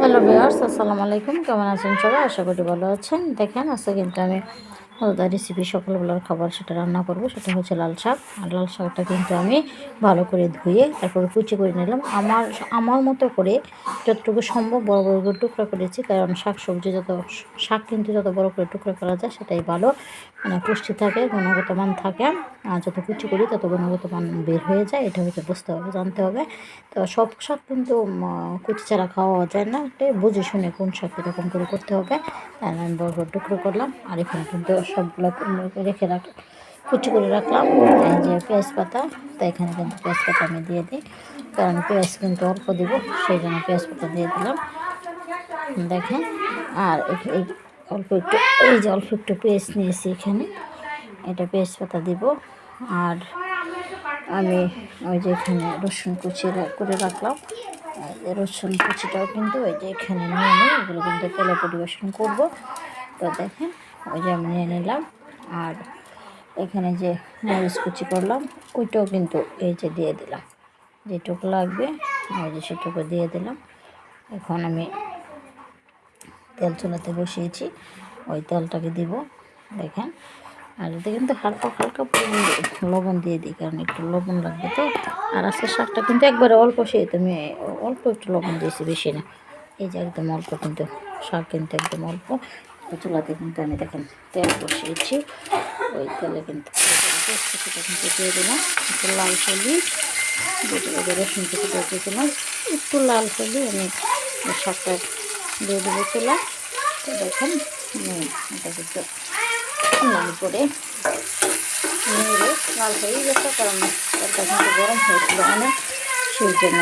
Hello viewers, আসসালামু আলাইকুম। কেমন আছেন সবাই? আশা করি ভালো আছেন। দেখেন, আজকে কিন্তু আমি আলাদা রেসিপি সকালবেলার খাবার সেটা রান্না করব, সেটা হচ্ছে লাল শাক। আর লাল শাকটা কিন্তু আমি ভালো করে ধুয়ে তারপরে কুচি করে নিলাম। আমার আমার মতো করে যতটুকু সম্ভব বড় বড় করে টুকরা করেছি, কারণ শাক সবজি যত, শাক কিন্তু যত বড় করে টুকরা করা যায়, সেটাই ভালো। মানে পুষ্টি থাকে গুণগত মান থাকে। আর যত কুচি করি, তত গুণগত মান বের হয়ে যায়, এটা হচ্ছে বুঝতে হবে, জানতে হবে। তো সব শাক কিন্তু কুচি ছাড়া খাওয়া যায় না। বুঝে শুনে কোন শাক কীরকম করে করতে হবে। আমি বড় বড় টুকরো করলাম, আর এখানে কিন্তু সবগুলো রেখে রাখ, কুচি করে রাখলাম। যে পেঁয়াজ পাতা, তো এখানে কিন্তু পেঁয়াজ পাতা আমি দিয়ে দিই। কারণ পেঁয়াজ কিন্তু অল্প দেবো, সেই জন্য পেঁয়াজ পাতা দিয়ে দিলাম। দেখেন, আর এই অল্প একটু, এই যে অল্প একটু পেস্ট নিয়েছি এখানে, এটা পেস্ট পাতা দিব। আর আমি ওই যে এখানে রসুন কুচি করে রাখলাম। রসুন কুচিটাও কিন্তু ওই যে এখানে নিয়ে নিই এগুলো কিন্তু তেলে পরিবেশন করব। তো দেখেন ওই যে নিয়ে নিলাম। আর এখানে যে মরিচ কুচি করলাম, ওইটাও কিন্তু এই যে দিয়ে দিলাম। যেটুকু লাগবে, ওই যে সেটুকু দিয়ে দিলাম। এখন আমি তেল চুলাতে বসিয়েছি, ওই তেলটাকে দিব। দেখেন, আর এতে কিন্তু হালকা হালকা লবণ দিয়ে দিই, কারণ একটু লবণ লাগবে তো। আর আজকে শাকটা কিন্তু একবারে অল্প সেই তুমি অল্প একটু লবণ দিয়েছি, বেশি না। এই যে একদম অল্প কিন্তু, শাক কিন্তু একদম অল্প। চুলাতে কিন্তু আমি দেখেন তেল বসিয়েছি। ওই তেলে কিন্তু সেটা কিন্তু দিয়ে দিলাম। একটু লাল হলুদ, দুটো রসুন কিছুটা দিয়েছিলাম একটু লাল হলুদ, আমি শাকটা দিয়ে দেবো চুলা। তো দেখেন এটা কিন্তু লাল করে নেড়ে লাল হয়ে গেছে, কারণ গরম হয়েছিল অনেক, সেই জন্য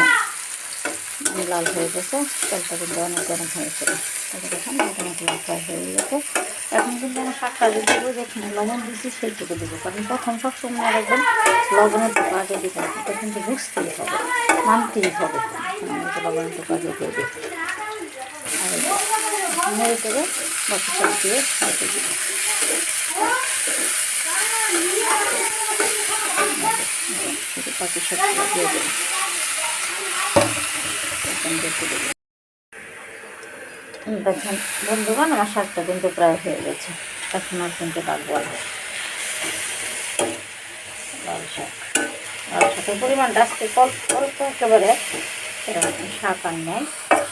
লাল হয়ে গেছে তেলটা কিন্তু অনেক গরম হয়েছিল তাকে দেখেন মোটামুটি ফ্রাই হয়ে গেছে এখন কিন্তু আমি শাকটা দিয়ে দেবো যেখানে লবণ দিচ্ছি সেইটুকু দেবো কারণ প্রথম সবসময় রাখবেন লবণের টুকু আগে দিতে হবে কিন্তু বুঝতেই হবে মানতেই হবে লবণের টুকু দিয়ে দিই আর দিব বাকি সব দিয়ে দেবো দেখেন, বন্ধুগণ, আমার শাকটা কিন্তু প্রায় হয়ে গেছে। এখন আর কিন্তু লাগবো লাল শাক। লাল শাকের পরিমাণটা আজকে অল্প অল্প একেবারে শাক আর নেই।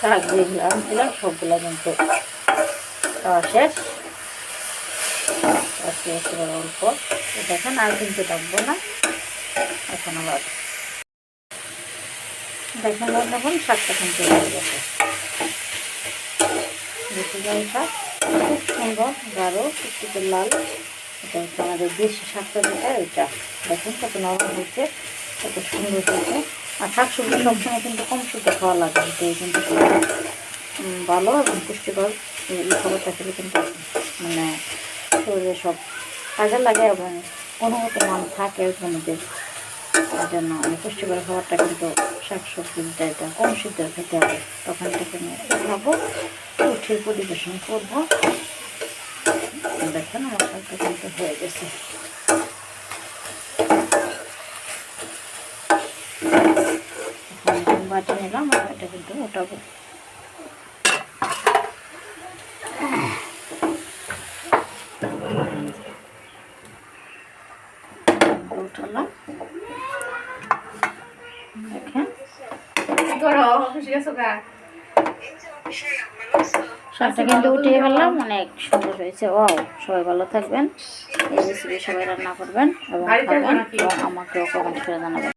শাক যেগুলো আনছিলাম, সবগুলো কিন্তু শেষ। অল্প। দেখেন, আর কিন্তু লাগবো না। এখন আবার দেখেন, দেখুন, শাকটা কিন্তু হয়ে গেছে। দেশি খুব সুন্দর, গাঢ় একটু লাল। এটা হচ্ছে আমাদের দেশি শাকটা যেটা, ওইটা। দেখুন কত নরম হয়েছে, কত সুন্দর হয়েছে। আর শাক সবজি সবসময় কিন্তু কম শুদ্ধ খাওয়া লাগে, এটাই কিন্তু ভালো এবং পুষ্টিকর এই খাবারটা খেলে কিন্তু মানে শরীরে সব কাজে লাগে এবং গুণগত মান থাকে মধ্যে তার জন্য আমি পুষ্টিকর খাবারটা কিন্তু শাক সবজিটা এটা কম সিদ্ধ খেতে হবে। তখন থেকে আমি খাব উঠে পরিবেশন করব। দেখেন আমার শাকটা কিন্তু হয়ে গেছে। বাটি নিলাম, আর এটা কিন্তু উঠাবো উঠালাম দেখেন শাকটা কিন্তু উঠিয়ে ফেললাম অনেক সুন্দর হয়েছে। ও সবাই ভালো থাকবেন। এই রেসিপি সবাই রান্না করবেন এবং খাবেন এবং আমাকেও কমেন্ট করে জানাবেন।